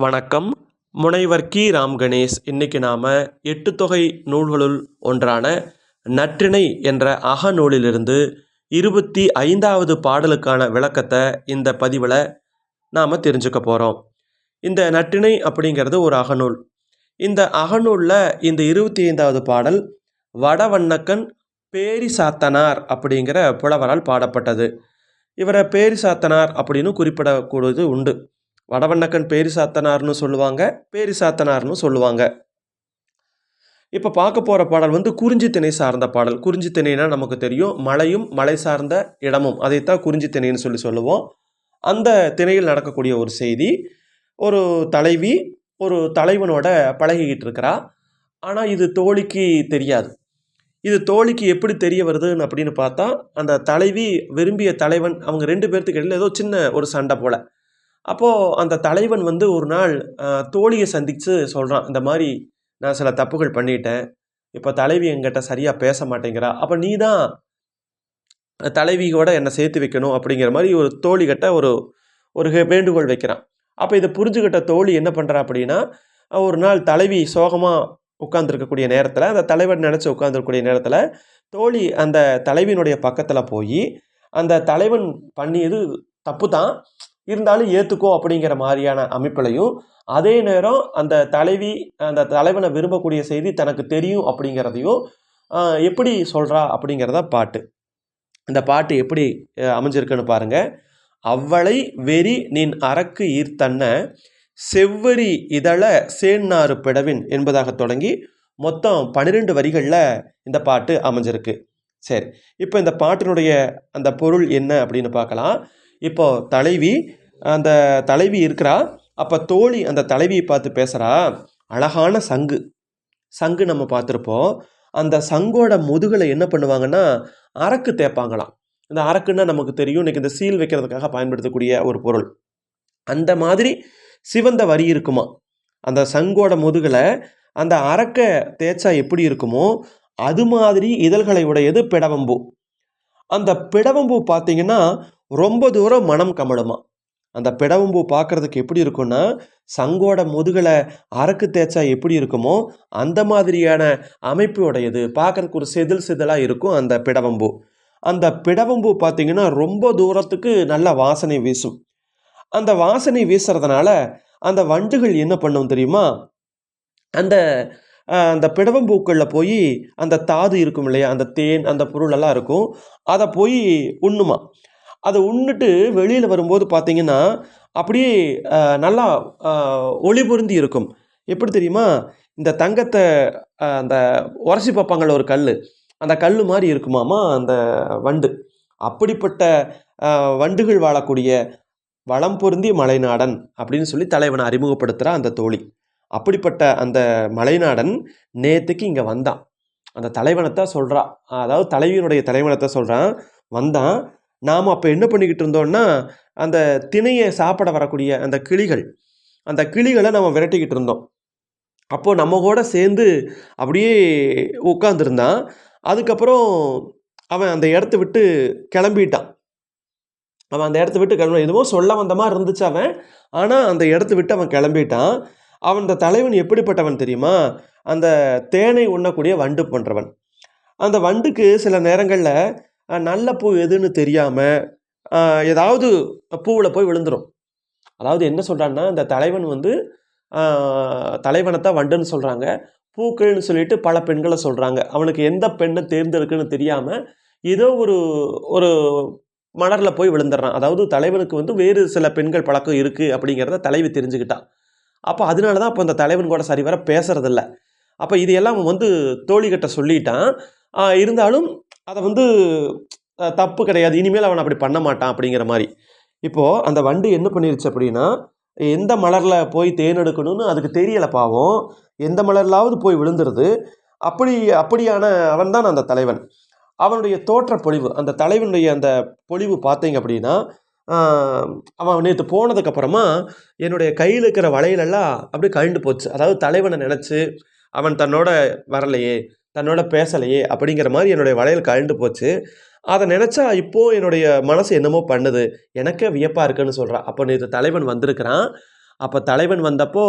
வணக்கம். முனைவர் கி. ராம் கணேஷ். இன்னைக்கு நாம் எட்டு தொகை நூல்களுள் ஒன்றான நற்றிணை என்ற அகநூலிலிருந்து இருபத்தி ஐந்தாவது பாடலுக்கான விளக்கத்தை இந்த பதிவில் நாம் தெரிஞ்சுக்க போகிறோம் இந்த நற்றிணை அப்படிங்கிறது ஒரு அகநூல் இந்த அகநூலில் இந்த இருபத்தி ஐந்தாவது பாடல் வடவண்ணக்கன் பேரிசாத்தனார் அப்படிங்கிற புலவரால் பாடப்பட்டது. இவரை பேரிசாத்தனார் அப்படின்னு குறிப்பிடக்கூடியது உண்டு. வடவண்ணக்கன் பேரிசாத்தனார்னு சொல்லுவாங்க பேரிசாத்தனார்னு சொல்லுவாங்க. இப்போ பார்க்க போகிற பாடல் வந்து குறிஞ்சி திணை சார்ந்த பாடல். குறிஞ்சி திணைனா நமக்கு தெரியும் மலையும் மலை சார்ந்த இடமும். அதைத்தான் குறிஞ்சி திணைன்னு சொல்லி சொல்லுவோம். அந்த திணையில் நடக்கக்கூடிய ஒரு செய்தி ஒரு தலைவி ஒரு தலைவனோட பழகிக்கிட்டு இருக்கிறா. ஆனால் இது தோழிக்கு தெரியாது. இது தோழிக்கு எப்படி தெரிய வருதுன்னு அப்படின்னு பார்த்தா அந்த தலைவி விரும்பிய தலைவன் அவங்க ரெண்டு பேர்த்துக்கு இடையில் ஏதோ சின்ன ஒரு சண்டை போல். அப்போது அந்த தலைவன் வந்து ஒரு நாள் தோழியை சந்தித்து சொல்கிறான் இந்த மாதிரி நான் சில தப்புகள் பண்ணிட்டேன். இப்போ தலைவி என்கிட்ட சரியாக பேச மாட்டேங்கிறா. அப்போ நீ தான் தலைவியோட என்னை சேர்த்து வைக்கணும். அப்படிங்கிற மாதிரி ஒரு தோழிகிட்ட ஒரு ஒரு வேண்டுகோள் வைக்கிறான். அப்போ இதை புரிஞ்சுக்கிட்ட தோழி என்ன பண்ணுறா அப்படின்னா ஒரு நாள் தலைவி சோகமாக உட்காந்துருக்கக்கூடிய நேரத்தில் அந்த தலைவன் நினச்சி உட்காந்துருக்கக்கூடிய நேரத்தில் தோழி அந்த தலைவியினுடைய பக்கத்தில் போய் அந்த தலைவன் பண்ணியது தப்பு தான் இருந்தாலும் ஏற்றுக்கோ அப்படிங்கிற மாதிரியான அமைப்பிலையும் அதே நேரம் அந்த தலைவி அந்த தலைவனை விரும்பக்கூடிய செய்தி தனக்கு தெரியும் அப்படிங்கிறதையும் எப்படி சொல்கிறா அப்படிங்கிறத பாட்டு. இந்த பாட்டு எப்படி அமைஞ்சிருக்குன்னு பாருங்க. அவ்வளை வெறி நின் அரக்கு ஈர்த்தன்ன செவ்வரி இதழ சேன்னாறு பிடவின் என்பதாக தொடங்கி மொத்தம் பன்னிரெண்டு வரிகளில் இந்த பாட்டு அமைஞ்சிருக்கு. சரி இப்போ இந்த பாட்டினுடைய அந்த பொருள் என்ன அப்படின்னு பார்க்கலாம். இப்போது தலைவி அந்த தலைவி இருக்கிறா. அப்போ தோழி அந்த தலைவியை பார்த்து பேசுகிறா அழகான சங்கு. சங்கு நம்ம பார்த்துருப்போம். அந்த சங்கோட முதுகில் என்ன பண்ணுவாங்கன்னா அரக்கு தேய்ப்பாங்களாம். இந்த அரக்குன்னா நமக்கு தெரியும். இன்னைக்கு இந்த சீல் வைக்கிறதுக்காக பயன்படுத்தக்கூடிய ஒரு பொருள். அந்த மாதிரி சிவந்த வரி இருக்குமா? அந்த சங்கோட முதுகில் அந்த அரக்கை தேய்ச்சா எப்படி இருக்குமோ அது மாதிரி இதழ்களை உடையது பிடவம்பூ. அந்த பிடவம்பூ பார்த்தீங்கன்னா ரொம்ப தூரம் மனம் கமழுமா. அந்த பிடவம்பூ பார்க்கறதுக்கு எப்படி இருக்கும்னா சங்கோட முதுகலை அரக்கு தேய்ச்சா எப்படி இருக்குமோ அந்த மாதிரியான அமைப்பு உடையது. பார்க்கறதுக்கு ஒரு செதில் செதிலாக இருக்கும் அந்த பிடவம்பூ. அந்த பிடவம்பூ பார்த்திங்கன்னா ரொம்ப தூரத்துக்கு நல்ல வாசனை வீசும். அந்த வாசனை வீசுறதுனால அந்த வண்டுகள் என்ன பண்ணும் தெரியுமா? அந்த அந்த பிடவம்பூக்களில் போய் அந்த தாது இருக்கும் இல்லையா? அந்த தேன் அந்த பொருளெல்லாம் இருக்கும். அதை போய் உண்ணுமா? அதை உண்ணுட்டு வெளியில் வரும்போது பார்த்தீங்கன்னா அப்படியே நல்லா ஒளி பொருந்தி இருக்கும். எப்படி தெரியுமா? இந்த தங்கத்தை அந்த உரசி பார்ப்பாங்கள ஒரு கல் அந்த கல் மாதிரி இருக்குமாமா அந்த வண்டு. அப்படிப்பட்ட வண்டுகள் வாழக்கூடிய வளம் பொருந்திய மலைநாடன் அப்படின்னு சொல்லி தலைவனை அறிமுகப்படுத்துகிற அந்த தோழி. அப்படிப்பட்ட அந்த மலைநாடன் நேற்றுக்கு இங்கே வந்தான். அந்த தலைவனைத்தான் சொல்கிறான் அதாவது தலைவியினுடைய தலைவனத்தை சொல்கிறான் வந்தான். நாம் அப்போ என்ன பண்ணிக்கிட்டு இருந்தோம்னா அந்த திணையை சாப்பிட வரக்கூடிய அந்த கிளிகள் அந்த கிளிகளை நம்ம விரட்டிக்கிட்டு இருந்தோம். அப்போது நம்ம கூட சேர்ந்து அப்படியே உட்காந்துருந்தான் அதுக்கப்புறம் அவன் அந்த இடத்த விட்டு கிளம்பிட்டான். அவன் அந்த இடத்த விட்டு கிளம்பி எதுவோ சொல்ல வந்த மாதிரி இருந்துச்சு அவன். ஆனால் அந்த இடத்த விட்டு அவன் கிளம்பிட்டான். அவன் அந்த தலைவன் எப்படிப்பட்டவன் தெரியுமா? அந்த தேனை உண்ணக்கூடிய வண்டு போன்றவன். அந்த வண்டுக்கு சில நேரங்களில் நல்ல பூ எதுன்னு தெரியாமல் ஏதாவது பூவில் போய் விழுந்துடும் அதாவது என்ன சொல்கிறான்னா இந்த தலைவன் வந்து தலைவனைத்தான் வண்டுன்னு சொல்கிறாங்க பூக்கள்னு சொல்லிட்டு பல பெண்களை சொல்கிறாங்க அவனுக்கு எந்த பெண்ணை தேர்ந்தெடுக்குன்னு தெரியாமல் ஏதோ ஒரு ஒரு மலரில் போய் விழுந்துடுறான் அதாவது தலைவனுக்கு வந்து வேறு சில பெண்கள் பழக்கம் இருக்குது அப்படிங்கிறத தலைவி தெரிஞ்சுக்கிட்டான் அப்போ அதனால தான் அப்போ அந்த தலைவன் கூட சரிவர பேசுறதில்ல. அப்போ இது எல்லாம் அவன் வந்து தோழிகிட்ட சொல்லிட்டான். இருந்தாலும் அதை வந்து தப்பு கிடையாது. இனிமேல் அவன் அப்படி பண்ண மாட்டான் அப்படிங்கிற மாதிரி. இப்போது அந்த வண்டு என்ன பண்ணிருச்சு அப்படின்னா எந்த மலரில் போய் தேன் எடுக்கணும்னு அதுக்கு தெரியலை பாவம். எந்த மலர்லாவது போய் விழுந்துருது. அப்படி அப்படியான அவன் தான் அந்த தலைவன். அவனுடைய தோற்ற பொழிவு அந்த தலைவனுடைய அந்த பொழிவு பார்த்தீங்க அப்படின்னா அவன் நேற்று போனதுக்கப்புறமா என்னுடைய கையில் இருக்கிற வளையலெல்லாம் அப்படியே கழண்டு போச்சு. அதாவது தலைவனை நினச்சி அவன் தன்னோட வரலையே. தன்னோட பேசலையே அப்படிங்கிற மாதிரி என்னுடைய வளையல் கழண்டு போச்சு. அதை நினச்சா இப்போது என்னுடைய மனசு என்னமோ பண்ணுது. எனக்கே வியப்பாக இருக்குன்னு சொல்கிறான் அப்போ நேற்று தலைவன் வந்திருக்கிறான். அப்போ தலைவன் வந்தப்போ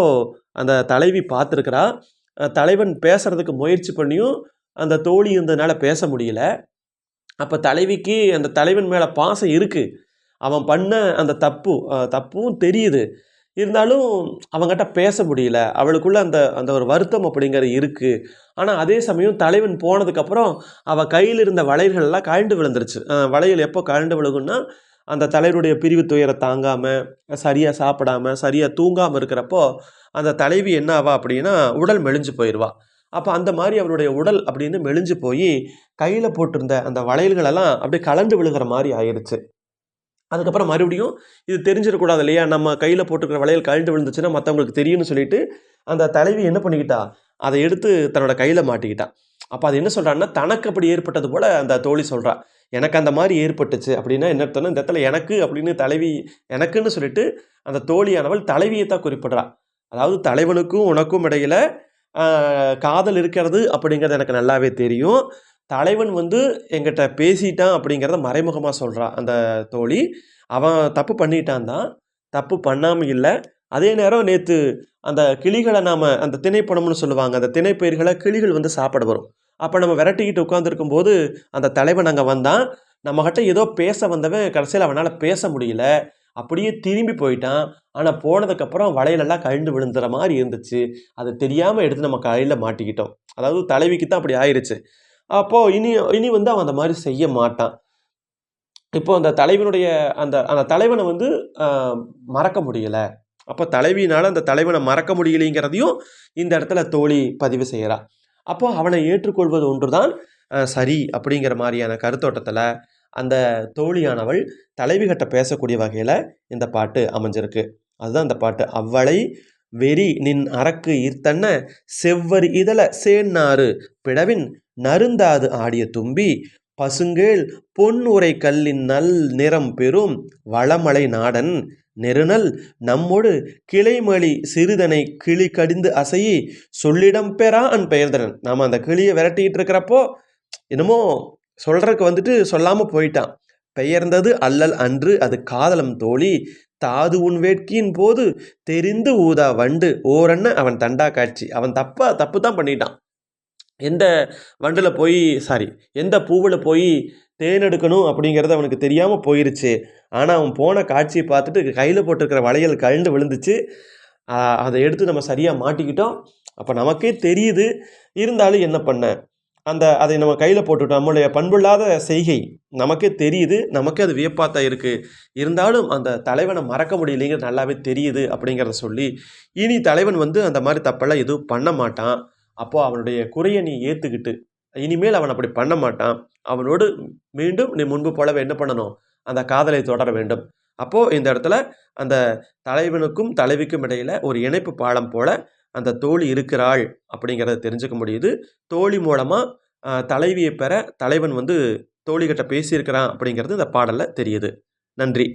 அந்த தலைவி பார்த்துருக்குறா. தலைவன் பேசுறதுக்கு முயற்சி பண்ணியும் அந்த தோழி இருந்ததுனால பேச முடியல. அப்போ தலைவிக்கு அந்த தலைவன் மேலே பாசம் இருக்குது அவன் பண்ண அந்த தப்பு தப்பும் தெரியுது. இருந்தாலும் அவங்ககிட்ட பேச முடியல. அவளுக்குள்ள அந்த அந்த ஒரு வருத்தம் அப்படிங்கிறது இருக்குது ஆனால் அதே சமயம் தலைவன் போனதுக்கப்புறம் அவள் கையில் இருந்த வளையல்கள்லாம் கழண்டு விழுந்துருச்சு. வளையல் எப்போ கழண்டு விழுகும்னா அந்த தலைவருடைய பிரிவு துயரை தாங்காமல் சரியாக சாப்பிடாம சரியாக தூங்காமல் இருக்கிறப்போ அந்த தலைவி என்ன ஆவா அப்படின்னா உடல் மெலிஞ்சு போயிடுவா அப்போ அந்த மாதிரி அவருடைய உடல் அப்படின்னு மெலிஞ்சு போய் கையில் போட்டிருந்த அந்த வளையல்களெல்லாம் அப்படியே கலந்து விழுகிற மாதிரி ஆயிடுச்சு அதுக்கப்புறம் மறுபடியும் இது தெரிஞ்சிடக்கூடாது இல்லையா? நம்ம கையில் போட்டுக்கிற வளையல் கழண்டு விழுந்துச்சுன்னா மற்றவங்களுக்கு தெரியும்னு சொல்லிட்டு அந்த தலைவி என்ன பண்ணிக்கிட்டா? அதை எடுத்து தன்னோட கையில் மாட்டிக்கிட்டா. அப்போ அது என்ன சொல்கிறான்னா தனக்கு அப்படி ஏற்பட்டது போல் அந்த தோழி சொல்கிறா எனக்கு அந்த மாதிரி ஏற்பட்டுச்சு அப்படின்னா என்ன அர்த்தம்னா இந்த இடத்துல எனக்கு அப்படின்னு தலைவி எனக்குன்னு சொல்லிட்டு அந்த தோழியானவள் தலைவியை தான் குறிப்பிட்றான் அதாவது தலைவனுக்கும் உனக்கும் இடையில் காதல் இருக்கிறது அப்படிங்கிறது எனக்கு நல்லாவே தெரியும். தலைவன் வந்து எங்கிட்ட பேசிட்டான் அப்படிங்கிறத மறைமுகமாக சொல்கிறான் அந்த தோழி. அவன் தப்பு பண்ணிட்டான் தான். தப்பு பண்ணாமல் இல்லை. அதே நேரம் நேற்று அந்த கிளிகளை நாம் அந்த திணைப்பணம்னு சொல்லுவாங்க அந்த திணைப்பயிர்களை கிளிகள் வந்து சாப்பிட வரும். அப்போ நம்ம விரட்டிக்கிட்டு உட்காந்துருக்கும் போது அந்த தலைவன் அங்கே வந்தான். நம்மக்கிட்ட ஏதோ பேச வந்தவன் கடைசியில் அவனால் பேச முடியல. அப்படியே திரும்பி போயிட்டான். ஆனால் போனதுக்கப்புறம் வளையலெல்லாம் கழிந்து விழுந்துற மாதிரி இருந்துச்சு. அது தெரியாமல் எடுத்து நம்ம கையில் மாட்டிக்கிட்டோம். அதாவது தலைவிக்கு தான் அப்படி ஆயிடுச்சு அப்போது இனி இனி வந்து அவன் அந்த மாதிரி செய்ய மாட்டான். இப்போ அந்த தலைவனுடைய அந்த அந்த தலைவனை வந்து மறக்க முடியலை. அப்போ தலைவியினால் அந்த தலைவனை மறக்க முடியலைங்கிறதையும் இந்த இடத்துல தோழி பதிவு செய்கிறா அப்போ அவனை ஏற்றுக்கொள்வது ஒன்றுதான் தான் சரி அப்படிங்கிற மாதிரியான கருத்தோட்டத்தில் அந்த தோழியானவள் தலைவிகிட்ட பேசக்கூடிய வகையில் இந்த பாட்டு அமைஞ்சிருக்கு. அதுதான் அந்த பாட்டு. அவ்வளை வெறி நின் அரக்கு ஈர்த்தன்ன செவ்வரி இதழ சேன்னாறு பிடவின் நருந்தாது ஆடிய தும்பி பசுங்கேள் பொன் உரை கல்லின் நல் நிறம் பெறும் வளமலை நாடன் நெருநல் நம்மொடு கிளைமலி சிறிதனை கிளி கடிந்து அசையி சொல்லிடம் பெறா அன் பெயர்தனன் நாம் அந்த கிளியை விரட்டிக்கிட்டு இருக்கிறப்போ என்னமோ சொல்றதுக்கு வந்துட்டு சொல்லாமல் போயிட்டான். பெயர்ந்தது அல்லல் அன்று அது காதலம் தோழி தாது உன் வேட்கியின் போது தெரிந்து ஊதா வண்டு. ஓரன்ன அவன் தண்டா காட்சி. அவன் தப்பா தப்பு தான் பண்ணிட்டான். எந்த வண்டில் போய் சாரி எந்த பூவில் போய் தேன் எடுக்கணும் அப்படிங்கிறது அவனுக்கு தெரியாமல் போயிருச்சு. ஆனால் அவன் போன காட்சியை பார்த்துட்டு கையில் போட்டிருக்கிற வளையல் கழண்டு விழுந்துச்சு. அதை எடுத்து நம்ம சரியாக மாட்டிக்கிட்டோம். அப்போ நமக்கே தெரியுது இருந்தாலும் என்ன பண்ண? அந்த அதை நம்ம கையில் போட்டுட்டோம். நம்மளுடைய பண்பில்லாத செய்கை நமக்கே தெரியுது நமக்கே அது வியப்பாத்தான் இருக்குது இருந்தாலும் அந்த தலைவனை மறக்க முடியலைங்கிறது நல்லாவே தெரியுது அப்படிங்கிறத சொல்லி இனி தலைவன் வந்து அந்த மாதிரி தப்பெல்லாம் எதுவும் பண்ண மாட்டான். அப்போது அவனுடைய குறையை நீ ஏற்றுக்கிட்டு இனிமேல் அவன் அப்படி பண்ண மாட்டான். அவனோடு மீண்டும் நீ முன்பு போலவே என்ன பண்ணணும்? அந்த காதலை தொடர வேண்டும். அப்போது இந்த இடத்துல அந்த தலைவனுக்கும் தலைவிக்கும் இடையில் ஒரு இணைப்பு பாலம் போல அந்த தோழி இருக்கிறாள் அப்படிங்கிறத தெரிஞ்சுக்க முடியுது. தோழி மூலமாக தலைவியை பெற தலைவன் வந்து தோழிகிட்ட பேசியிருக்கிறான் அப்படிங்கிறது இந்த பாடலில் தெரியுது. நன்றி.